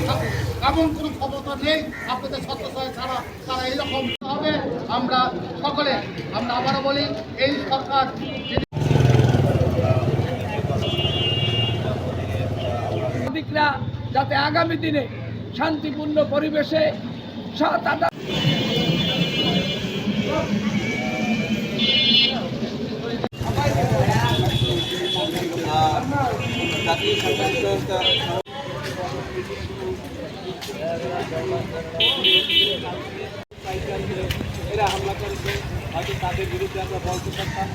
থাকুক এমন কোনো ক্ষমতা নেই আপনাদের সত্যতায় ছাড়া তারা এইরকম হবে আমরা সকলে আমরা আবারও বলি এই সরকার নাগরিকরা যাতে আগামী দিনে শান্তিপূর্ণ পরিবেশে আদা এরা হামলা করেছে হয়তো তাদের বিরুদ্ধে আমরা বলতে পারতাম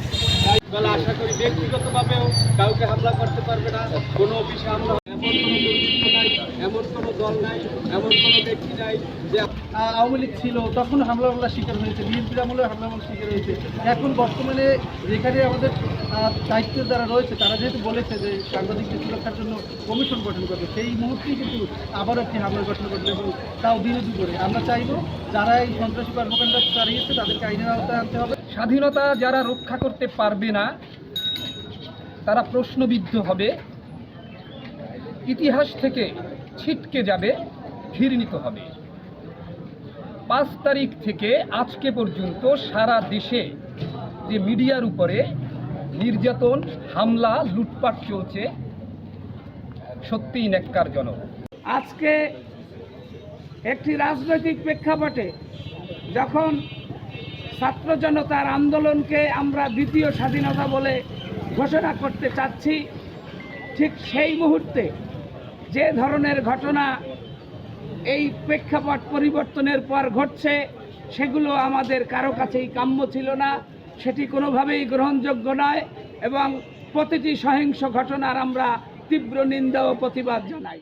তাই আশা করি ব্যক্তিগতভাবেও কাউকে হামলা করতে পারবে না কোনো অফিসে হামলা এমন কোনো দুর্বৃত্ত নাই এমন কোনো দল নাই, এমন কোনো ব্যক্তি নাই যে আওয়ামী লীগ ছিল তখন হামলা শিকার হয়েছে বিএনপির আমলে হামলা শিকার হয়েছে। এখন বর্তমানে যেখানে আমাদের আহ, দায়িত্বের দ্বারা রয়েছে তারা যেহেতু বলেছে যে সাংবাদিকদের সুরক্ষার জন্য কমিশন গঠন করবে সেই মুহূর্তেই কিন্তু আবার একটি হামলা গঠন করবে এবং তাও দিনে করে। আমরা চাইব যারা এই সন্ত্রাসী কর্মকাণ্ড চালিয়েছে তাদেরকে আইনের আওতায় আনতে হবে। স্বাধীনতা যারা রক্ষা করতে পারবে না তারা প্রশ্নবিদ্ধ হবে। ইতিহাস থেকে ছিটকে যাবে ঘৃণিত হবে। পাঁচ তারিখ থেকে আজকে পর্যন্ত সারা দেশে যে মিডিয়ার উপরে নির্যাতন, হামলা, লুটপাট চলছে, সত্যিই ন্যাক্কারজনক। আজকে একটি রাজনৈতিক প্রেক্ষাপটে যখন ছাত্র জনতার আন্দোলনকে আমরা দ্বিতীয় স্বাধীনতা বলে ঘোষণা করতে চাচ্ছি, ঠিক সেই মুহূর্তে যে ধরনের ঘটনা এই প্রেক্ষাপট পরিবর্তনের পর ঘটছে, সেগুলো আমাদের কারও কাছেই কাম্য ছিল না। সেটি কোনোভাবেই গ্রহণযোগ্য নয় এবং প্রতিটি সহিংস ঘটনার আমরা তীব্র নিন্দা ও প্রতিবাদ জানাই।